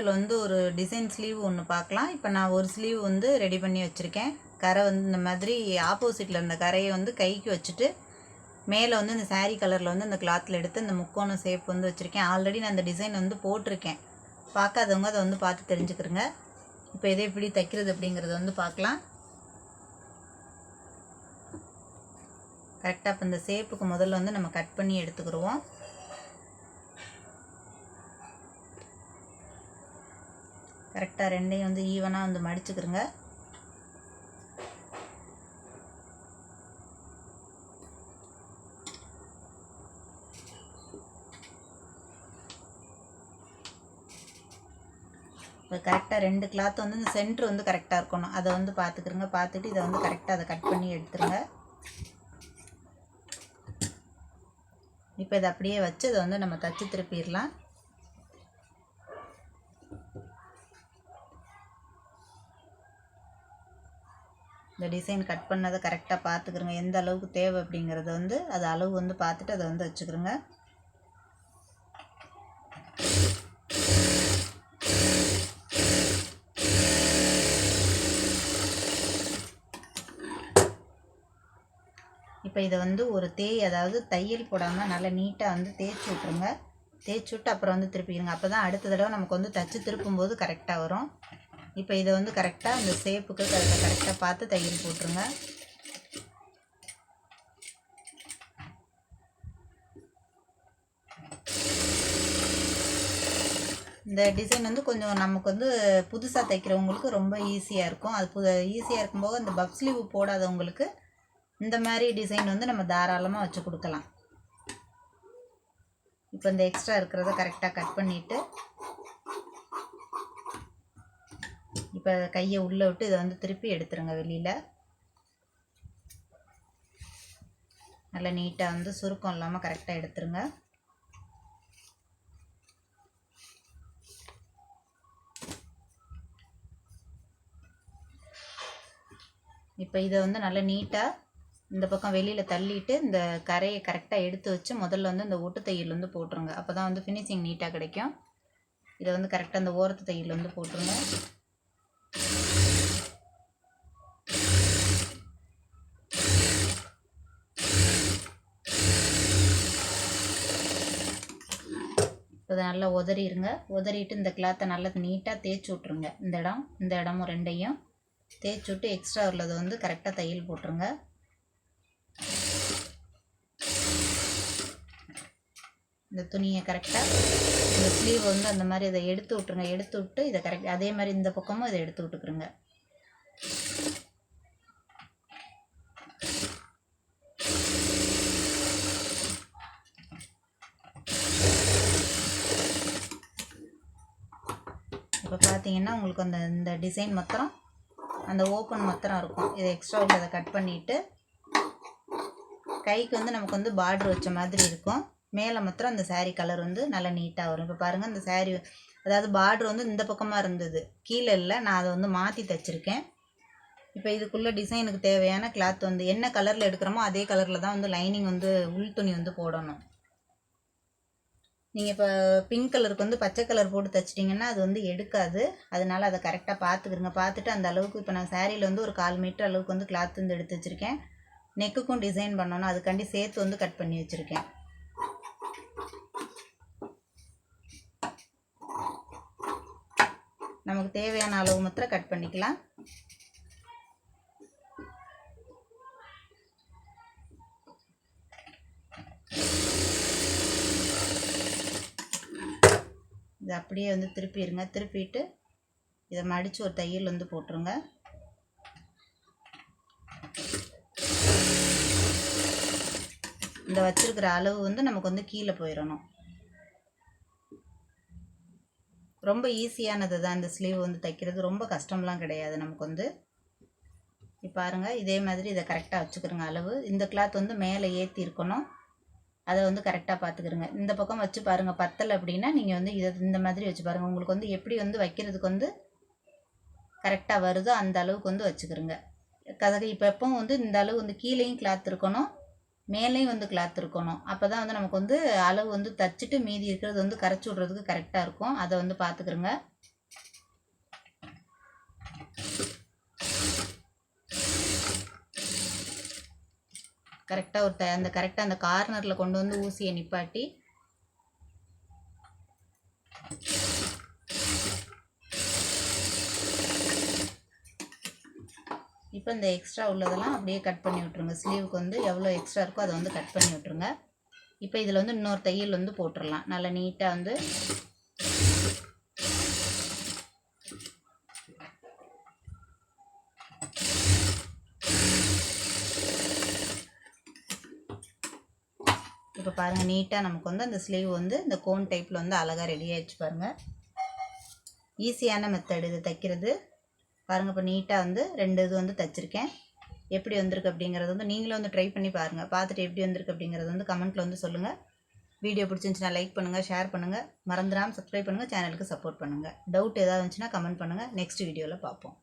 வீடியோவில் வந்து ஒரு டிசைன் ஸ்லீவ் ஒன்று பார்க்கலாம். இப்போ நான் ஒரு ஸ்லீவ் வந்து ரெடி பண்ணி வச்சுருக்கேன். கரை வந்து இந்த மாதிரி ஆப்போசிட்டில் இருந்த கரையை வந்து கைக்கு வச்சுட்டு மேலே வந்து இந்த சாரீ கலரில் வந்து இந்த கிளாத்தில் எடுத்து இந்த முக்கோணம் ஷேப் வந்து வச்சுருக்கேன். ஆல்ரெடி நான் அந்த டிசைன் வந்து போட்டிருக்கேன். பார்க்காதவங்க அதை வந்து பார்த்து தெரிஞ்சுக்கிறங்க இப்போ இதை எப்படி தைக்கிறது அப்படிங்கிறத வந்து பார்க்கலாம். கரெக்டாக இப்போ இந்த ஷேப்புக்கு முதல்ல வந்து நம்ம கட் பண்ணி எடுத்துக்கிடுவோம் கரெக்டாக ரெண்டையும் வந்து ஈவனாக வந்து மடிச்சுக்கிறோங்க இப்போ கரெக்டாக ரெண்டு கிளாத் வந்து இந்த சென்ட்ரு வந்து கரெக்டாக இருக்கணும். அதை வந்து பார்த்துக்கிறோங்க பார்த்துட்டு இதை வந்து கரெக்டாக அதை கட் பண்ணி எடுத்துருங்க. இப்போ இதை அப்படியே வச்சு அதை வந்து நம்ம தச்சு திருப்பிடலாம். இந்த டிசைன் கட் பண்ணதை கரெக்டாக பார்த்துக்கிறங்க. எந்த அளவுக்கு தேவை அப்படிங்கிறத வந்து அது அளவு வந்து பார்த்துட்டு அதை வந்து வச்சுக்கிறோங்க. இப்போ இதை வந்து ஒரு தேய் அதாவது தையல் போடாமல் நல்லா நீட்டாக வந்து தேய்ச்சி விட்ருங்க தேய்ச்சி விட்டு அப்புறம் வந்து திருப்பிடுங்க அப்போ தான் அடுத்த தடவை நமக்கு வந்து தச்சு திருப்பும்போது கரெக்டாக வரும். இப்போ இதை வந்து கரெக்டாக அந்த ஷேப்புக்கு கரெக்டாக பார்த்து தையல் போட்டுருங்க. இந்த டிசைன் வந்து கொஞ்சம் நமக்கு வந்து புதுசாக தைக்கிறவங்களுக்கு ரொம்ப ஈஸியாக இருக்கும். அது புது ஈஸியாக இருக்கும்போது அந்த பப் ஸ்லீவ் போடாதவங்களுக்கு இந்த மாதிரி டிசைன் வந்து நம்ம தாராளமாக வச்சு கொடுக்கலாம். இப்போ இந்த எக்ஸ்ட்ரா இருக்கிறத கரெக்டாக கட் பண்ணிவிட்டு இப்போ கையை உள்ளே விட்டு இதை வந்து திருப்பி எடுத்துருங்க வெளியில். நல்லா நீட்டாக வந்து சுருக்கம் இல்லாமல் கரெக்டாக எடுத்துருங்க. இப்போ இதை வந்து நல்லா நீட்டாக இந்த பக்கம் வெளியில் தள்ளிட்டு இந்த கரையை கரெக்டாக எடுத்து வச்சு முதல்ல வந்து இந்த ஒட்டு தையல் வந்து போட்டுருங்க. அப்போ தான் வந்து ஃபினிஷிங் நீட்டாக கிடைக்கும். இதை வந்து கரெக்டாக இந்த ஓரத்து தையல் வந்து போட்டுருங்க. இப்போ நல்லா உதறிடுங்க உதறிட்டு இந்த கிளாத்தை நல்லா நீட்டாக தேய்ச்சி விட்ருங்க இந்த இடம் இந்த இடமும் ரெண்டையும் தேய்ச்சி விட்டு எக்ஸ்ட்ரா உள்ளதை வந்து கரெக்டாக தையல் போட்டுருங்க. இந்த துணியை கரெக்டாக இந்த ஸ்லீவ் வந்து அந்த மாதிரி இதை எடுத்து விட்ருங்க எடுத்து விட்டு இதை கரெக்ட் அதே மாதிரி இந்த பக்கமும் இதை எடுத்து விட்டுக்குருங்க. இப்போ பார்த்தீங்கன்னா உங்களுக்கு அந்த இந்த டிசைன் மாத்திரம் அந்த ஓப்பன் மாத்திரம் இருக்கும். இதை எக்ஸ்ட்ரா உள்ளதை கட் பண்ணிவிட்டு கைக்கு வந்து நமக்கு வந்து பார்டர் வச்ச மாதிரி இருக்கும். மேலே மாத்திரம் அந்த சாரீ கலர் வந்து நல்லா நீட்டாக வரும். இப்போ பாருங்கள் அந்த சாரீ அதாவது பார்டர் வந்து இந்த பக்கமாக இருந்தது. கீழே இல்லை நான் அதை வந்து மாற்றி தைச்சிருக்கேன். இப்போ இதுக்குள்ளே டிசைனுக்கு தேவையான கிளாத் வந்து என்ன கலரில் எடுக்கிறோமோ அதே கலரில் தான் வந்து லைனிங் வந்து உள் துணி வந்து போடணும். நீங்கள் இப்போ பிங்க் கலருக்கு வந்து பச்சை கலர் போட்டு தைச்சிட்டிங்கன்னா அது வந்து எடுக்காது. அதனால் அதை கரெக்டாக பார்த்துக்குருங்க பார்த்துட்டு அந்த அளவுக்கு இப்போ நான் சாரியில் வந்து ஒரு கால் மீட்டர் அளவுக்கு வந்து கிளாத் வந்து எடுத்து வச்சுருக்கேன். நெக்குக்கும் டிசைன் பண்ணணும். அதுக்காண்டி சேர்த்து வந்து கட் பண்ணி வச்சுருக்கேன். நமக்கு தேவையான அளவு மாத்திரம் கட் பண்ணிக்கலாம். இது அப்படியே வந்து திருப்பிடுங்க. திருப்பிட்டு இதை மடித்து ஒரு தையல் வந்து போட்டுருங்க. இந்த வச்சுருக்கிற அளவு வந்து நமக்கு வந்து கீழே போயிடணும். ரொம்ப ஈஸியானது தான் இந்த ஸ்லீவ் வந்து தைக்கிறது. ரொம்ப கஷ்டம்லாம் கிடையாது நமக்கு வந்து. பாருங்கள் இதே மாதிரி இதை கரெக்டாக வச்சுக்கிறோங்க அளவு. இந்த கிளாத் வந்து மேலே ஏற்றி இருக்கணும். அதை வந்து கரெக்டாக பார்த்துக்கிறோங்க. இந்த பக்கம் வச்சு பாருங்கள் பத்தலை அப்படின்னா நீங்கள் வந்து இதை இந்த மாதிரி வச்சு பாருங்கள் உங்களுக்கு வந்து எப்படி வந்து வைக்கிறதுக்கு வந்து கரெக்டாக வருதோ அந்த அளவுக்கு வந்து வச்சுக்கிறோங்க. கதகு இப்போ எப்பவும் வந்து இந்த அளவு வந்து கீழேயும் கிளாத் இருக்கணும். மேலேயும் வந்து கிளாத் இருக்கணும். அப்போ தான் வந்து நமக்கு வந்து அளவு வந்து தச்சுட்டு மீதி இருக்கிறது வந்து கரைச்சி விட்றதுக்கு கரெக்டாக இருக்கும். அதை வந்து பார்த்துக்கிறோங்க கரெக்டாக ஒரு த அந்த கரெக்டாக அந்த கார்னரில் கொண்டு வந்து ஊசியை நிப்பாட்டி இப்போ இந்த எக்ஸ்ட்ரா உள்ளதெல்லாம் அப்படியே கட் பண்ணி விட்ருங்க ஸ்லீவுக்கு வந்து எவ்வளோ எக்ஸ்ட்ரா இருக்கோ அதை வந்து கட் பண்ணி விட்ருங்க இப்போ இதில் வந்து இன்னொரு தையல் வந்து போட்டுடலாம். நல்லா நீட்டாக வந்து இப்போ பாருங்கள் நீட்டாக நமக்கு வந்து அந்த ஸ்லீவ் வந்து இந்த கோன் டைப்பில் வந்து அழகாக ரெடி பாருங்கள் ஈஸியான மெத்தட் இது தைக்கிறது. பாருங்கள் இப்போ நீட்டாக வந்து ரெண்டு இது வந்து தைச்சிருக்கேன். எப்படி வந்திருக்கு அப்படிங்கிறது வந்து நீங்களும் வந்து ட்ரை பண்ணி பாருங்கள் பார்த்துட்டு எப்படி வந்திருக்கு அப்படிங்கிறது வந்து கமெண்ட்டில் வந்து சொல்லுங்கள் வீடியோ பிடிச்சிருந்துச்சுன்னா லைக் பண்ணுங்கள் ஷேர் பண்ணுங்கள் மறந்துடாமல் சப்ஸ்கிரைப் பண்ணுங்கள் சேனலுக்கு சப்போர்ட் பண்ணுங்கள் டவுட் ஏதாவது இருந்துச்சுன்னா கமெண்ட் பண்ணுங்கள் நெக்ஸ்ட் வீடியோவில் பார்ப்போம்.